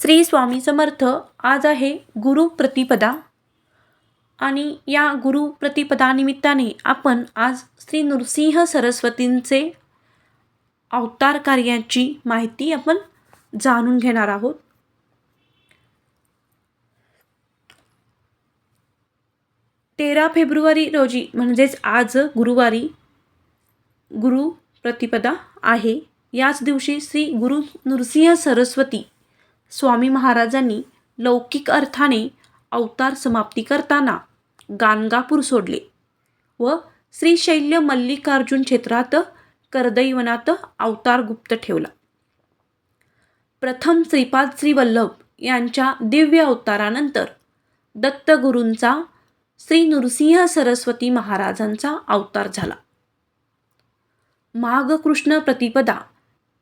श्री स्वामी समर्थ आज आहे गुरु प्रतिपदा. आणि या गुरु प्रतिपदानिमित्ताने आपण आज श्री नृसिंह सरस्वतींचे अवतार कार्याची माहिती आपण जाणून घेणार आहोत. तेरा फेब्रुवारी रोजी म्हणजेच आज गुरुवारी गुरु प्रतिपदा आहे. याच दिवशी श्री गुरु नृसिंह सरस्वती स्वामी महाराजांनी लौकिक अर्थाने अवतार समाप्ती करताना गाणगापूर सोडले व श्रीशैल्य मल्लिकार्जुन क्षेत्रात कर्दैवनात अवतार गुप्त ठेवला. प्रथम श्रीपाद श्रीवल्लभ यांच्या दिव्य अवतारानंतर दत्तगुरूंचा श्री नृसिंह सरस्वती महाराजांचा अवतार झाला. माघ कृष्ण प्रतिपदा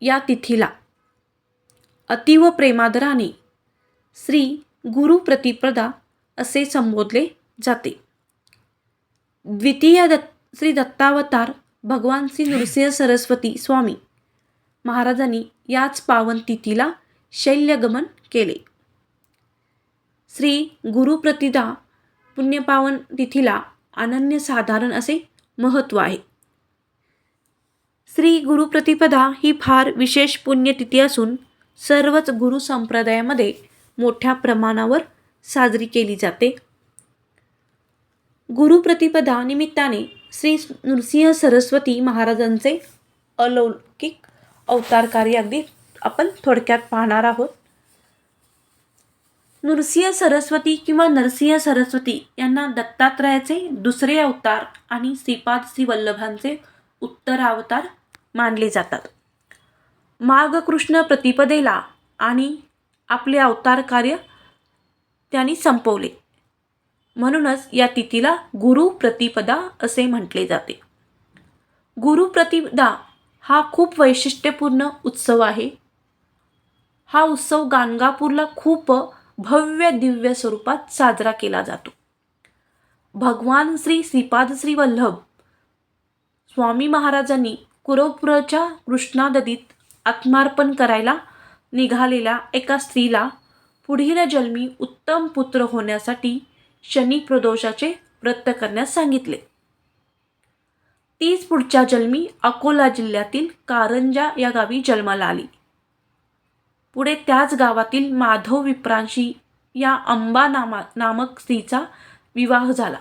या तिथीला अतीव प्रेमादराने श्री गुरुप्रतिपदा असे संबोधले जाते. द्वितीय दत्त श्री दत्तावतार भगवान श्री नृसिंह सरस्वती स्वामी महाराजांनी याच पावन तिथीला शैल्यगमन केले. श्री गुरुप्रतिदा पुण्यपावन तिथीला अनन्यसाधारण असे महत्त्व आहे. श्री गुरुप्रतिपदा ही फार विशेष पुण्यतिथी असून सर्वच गुरु संप्रदायामध्ये मोठ्या प्रमाणावर साजरी केली जाते. गुरुप्रतिपदा निमित्ताने श्री नृसिंह सरस्वती महाराजांचे अलौकिक अवतार कार्य अगदी आपण थोडक्यात पाहणार आहोत. नृसिंह सरस्वती किंवा नरसिंह सरस्वती यांना दत्तात्रयाचे दुसरे अवतार आणि श्रीपाद श्री वल्लभांचे उत्तरावतार मानले जातात. माघ कृष्ण प्रतिपदेला आणि आपले अवतार कार्य त्यांनी संपवले. म्हणूनच या तिथीला गुरु प्रतिपदा असे म्हटले जाते. गुरु प्रतिपदा हा खूप वैशिष्ट्यपूर्ण उत्सव आहे. हा उत्सव गाणगापूरला खूप भव्य दिव्य स्वरूपात साजरा केला जातो. भगवान श्री श्रीपाद श्री वल्लभ स्वामी महाराजांनी कुरवपुराच्या कृष्णा नदीत आत्मार्पण करायला निघालेल्या एका स्त्रीला पुढील जन्मी उत्तम पुत्र होण्यासाठी शनी प्रदोषाचे व्रत करण्यास सांगितले. तीच पुढच्या जन्मी अकोला जिल्ह्यातील कारंजा या गावी जन्माला आली. पुढे त्याच गावातील माधव विप्रांशी या अंबा नामा नामक स्त्रीचा विवाह झाला.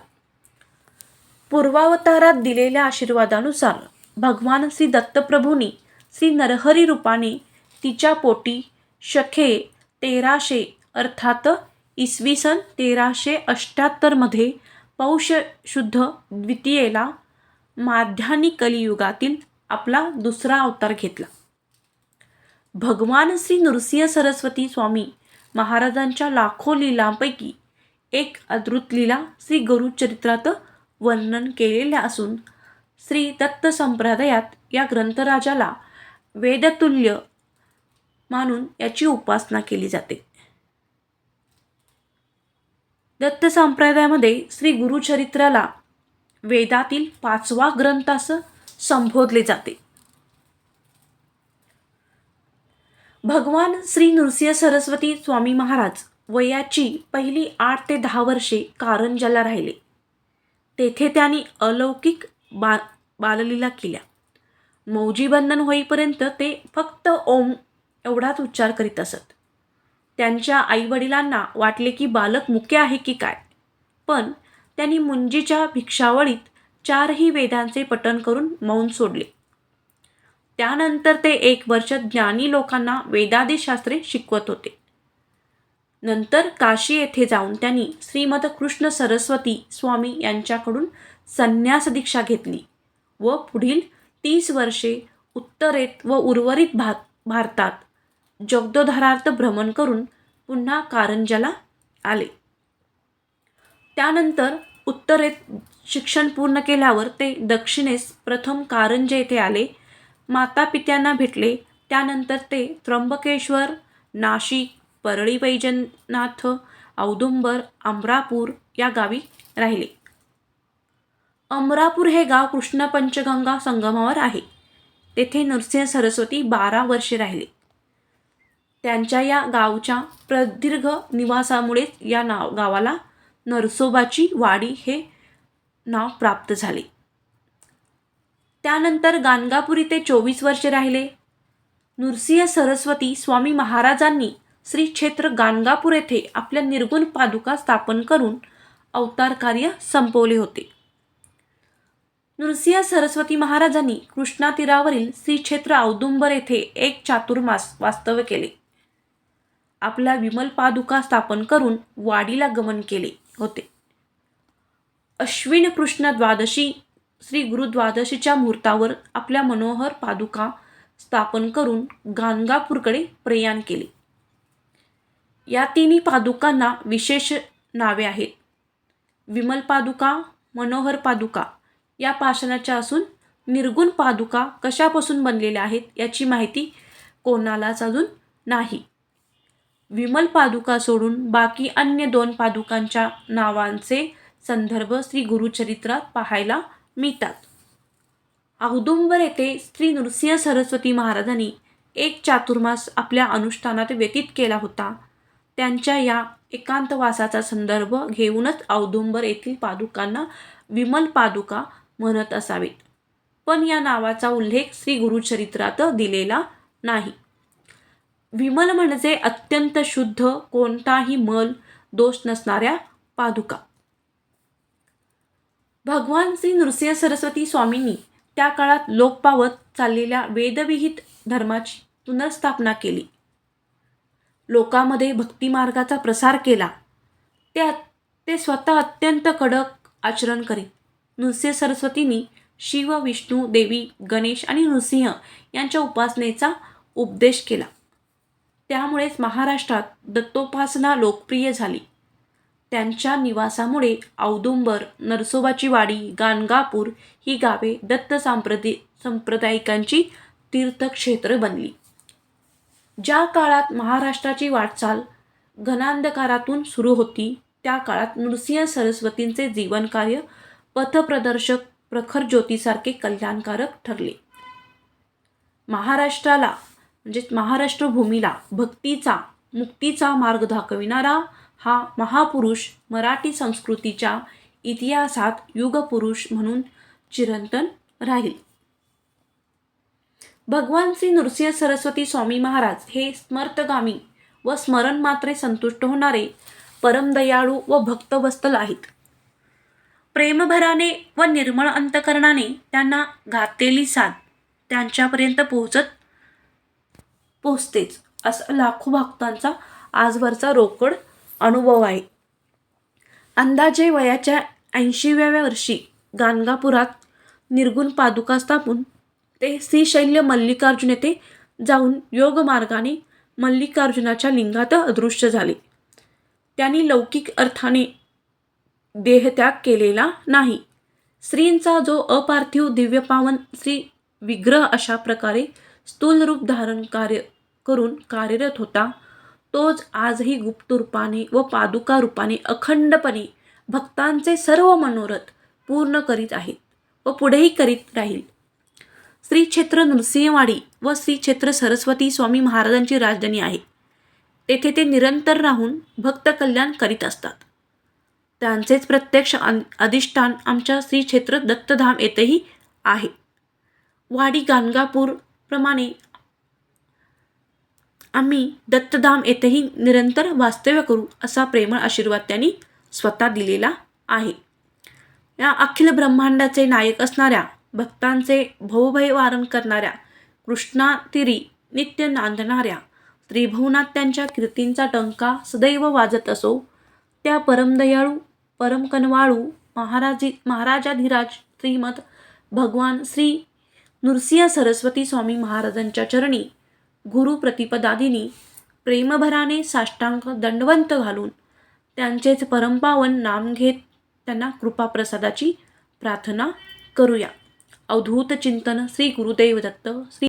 पूर्वावतारात दिलेल्या आशीर्वादानुसार भगवान श्री दत्तप्रभूंनी श्री नरहरी रूपाने तिच्या पोटी शखे तेराशे अर्थात इसवी सन तेराशे अष्ट्याहत्तरमध्ये पौष शुद्ध द्वितीयेला माध्यानी कलियुगातील आपला दुसरा अवतार घेतला. भगवान श्री नृसिंह सरस्वती स्वामी महाराजांच्या लाखो लीलांपैकी एक अद्भुत लीला श्री गुरुचरित्रात वर्णन केलेल्या असून श्री दत्त संप्रदायात या ग्रंथराजाला वेदतुल्य मानून याची उपासना केली जाते. दत्त संप्रदायामध्ये श्री गुरुचरित्राला वेदातील पाचवा ग्रंथ असं संबोधले जाते. भगवान श्री नृसिंह सरस्वती स्वामी महाराज वयाची पहिली आठ ते दहा वर्षे कारंजाला राहिले. तेथे त्यांनी अलौकिक बा बाललीला केल्या. मौजीबंधन होईपर्यंत ते फक्त ओम एवढाच उच्चार करीत असत. त्यांच्या आईवडिलांना वाटले की बालक मुके आहे की काय? पण त्यांनी मुंजीच्या भिक्षावळीत चारही वेदांचे पठण करून मौन सोडले. त्यानंतर ते एक वर्ष ज्ञानी लोकांना वेदादी शास्त्रे शिकवत होते. नंतर काशी येथे जाऊन त्यांनी श्रीमद कृष्ण सरस्वती स्वामी यांच्याकडून संन्यास दीक्षा घेतली व पुढील तीस वर्षे उत्तरेत व उर्वरित भात भारतात जगदोधारार्थ भ्रमण करून पुन्हा कारंजाला आले. त्यानंतर उत्तरेत शिक्षण पूर्ण केल्यावर ते दक्षिणेस प्रथम कारंजे येथे आले. माता पित्यांना भेटले. त्यानंतर ते त्र्यंबकेश्वर नाशिक परळी वैजनाथ औदुंबर अमरापूर या गावी राहिले. अमरापूर हे गाव कृष्ण पंचगंगा संगमावर आहे. तेथे नरसिंह सरस्वती बारा वर्षे राहिले. त्यांच्या या गावच्या प्रदीर्घ निवासामुळेच या नाव गावाला नरसोबाची वाडी हे नाव प्राप्त झाले. त्यानंतर गाणगापुरी ते चोवीस वर्षे राहिले. नृसिंह सरस्वती स्वामी महाराजांनी श्री क्षेत्र गाणगापूर येथे आपल्या निर्गुण पादुका स्थापन करून अवतार कार्य संपवले होते. नृसिंह सरस्वती महाराजांनी कृष्णा तीरावरील श्री क्षेत्र औदुंबर येथे एक चातुर्मास वास्तव्य केले. आपल्या विमल पादुका स्थापन करून वाडीला गमन केले होते. अश्विन कृष्ण द्वादशी श्री गुरु द्वादशीच्या मुहूर्तावर आपल्या मनोहर पादुका स्थापन करून गाणगापूरकडे प्रयाण केले. या तिन्ही पादुकांना विशेष नावे आहेत. विमल पादुका मनोहर पादुका या पाषाणाच्या असून निर्गुण पादुका कशापासून बनलेल्या आहेत याची माहिती कोणालाच अजून नाही. विमल पादुका सोडून बाकी अन्य दोन पादुकांच्या नावांचे संदर्भ श्री गुरुचरित्रात पाहायला मिळतात. औदुंबर येथे श्री नृसिंह सरस्वती महाराजांनी एक चातुर्मास आपल्या अनुष्ठानात व्यतीत केला होता. त्यांच्या या एकांतवासाचा संदर्भ घेऊनच औदुंबर येथील पादुकांना विमल पादुका म्हणत असावेत. पण या नावाचा उल्लेख श्री गुरुचरित्रात दिलेला नाही. विमल म्हणजे अत्यंत शुद्ध कोणताही मल दोष नसणाऱ्या पादुका. भगवान श्री नृसिंह सरस्वती स्वामींनी त्या काळात लोप पावत चाललेल्या वेदविहित धर्माची पुनर्स्थापना केली. लोकांमध्ये भक्तिमार्गाचा प्रसार केला. त्यात ते स्वतः अत्यंत कडक आचरण करीत. नृसिंह सरस्वतींनी शिव विष्णू देवी गणेश आणि नृसिंह यांच्या उपासनेचा उपदेश केला. त्यामुळेच महाराष्ट्रात दत्तोपासना लोकप्रिय झाली. त्यांच्या निवासामुळे औदुंबर नरसोबाची वाडी गाणगापूर ही गावे दत्त सांप्रदे संप्रदायिकांची तीर्थक्षेत्र बनली. ज्या काळात महाराष्ट्राची वाटचाल घनांधकारातून सुरू होती त्या काळात नृसिंह सरस्वतींचे जीवनकार्य पथप्रदर्शक प्रखर ज्योतीसारखे कल्याणकारक ठरले. महाराष्ट्राला म्हणजेच महाराष्ट्र भूमीला भक्तीचा मुक्तीचा मार्ग दाखविणारा हा महापुरुष मराठी संस्कृतीच्या इतिहासात युगपुरुष म्हणून चिरंतन राहील. भगवान श्री नृसिंह सरस्वती स्वामी महाराज हे स्मर्तगामी व स्मरण मात्रे संतुष्ट होणारे परमदयाळू व भक्तवस्तल आहेत. प्रेमभराने व निर्मळ अंतकरणाने त्यांना घातलेली साथ त्यांच्यापर्यंत पोहोचत पोचतेच असा लाखो भक्तांचा आजवरचा रोकड अनुभव आहे. अंदाजे वयाच्या ऐंशीव्या वर्षी गाणगापुरात निर्गुण पादुका स्थापून ते श्रीशैल्य मल्लिकार्जुन येथे जाऊन योगमार्गाने मल्लिकार्जुनाच्या लिंगात अदृश्य झाले. त्यांनी लौकिक अर्थाने देहत्याग केलेला नाही. श्रींचा जो अपार्थिव दिव्यपावन श्री विग्रह अशा प्रकारे स्थूल रूप धारण कार्य करून कार्यरत होता तोच आजही गुप्त रूपाने व पादुका रूपाने अखंडपणे भक्तांचे सर्व मनोरथ पूर्ण करीत आहेत व पुढेही करीत राहील. श्री क्षेत्र नृसिंहवाडी व श्री क्षेत्र सरस्वती स्वामी महाराजांची राजधानी आहे. तेथे ते निरंतर राहून भक्त कल्याण करीत असतात. त्यांचेच प्रत्यक्ष अधिष्ठान आमच्या श्री क्षेत्र दत्तधाम येथेही आहे. वाडी गाणगापूर प्रमाणे आम्ही दत्तधाम येथेही निरंतर वास्तव्य करू असा प्रेमळ आशीर्वाद त्यांनी स्वतः दिलेला आहे. या अखिल ब्रह्मांडाचे नायक असणाऱ्या भक्तांचे भवभय वारण करणाऱ्या कृष्णातिरी नित्य नांदणाऱ्या त्रिभुवनात त्यांच्या कीर्तींचा टंका सदैव वाजत असो त्या परमदयाळू परमकनवाळू महाराजी महाराजाधिराज श्रीमत भगवान श्री नृसिंह सरस्वती स्वामी महाराजांच्या चरणी गुरु प्रतिपदादिनी प्रेमभराने साष्टांग दंडवंत घालून त्यांचेच परमपावन नाम घेत त्यांना कृपाप्रसादाची प्रार्थना करूया. अवधूत चिंतन श्री गुरुदेव दत्त श्री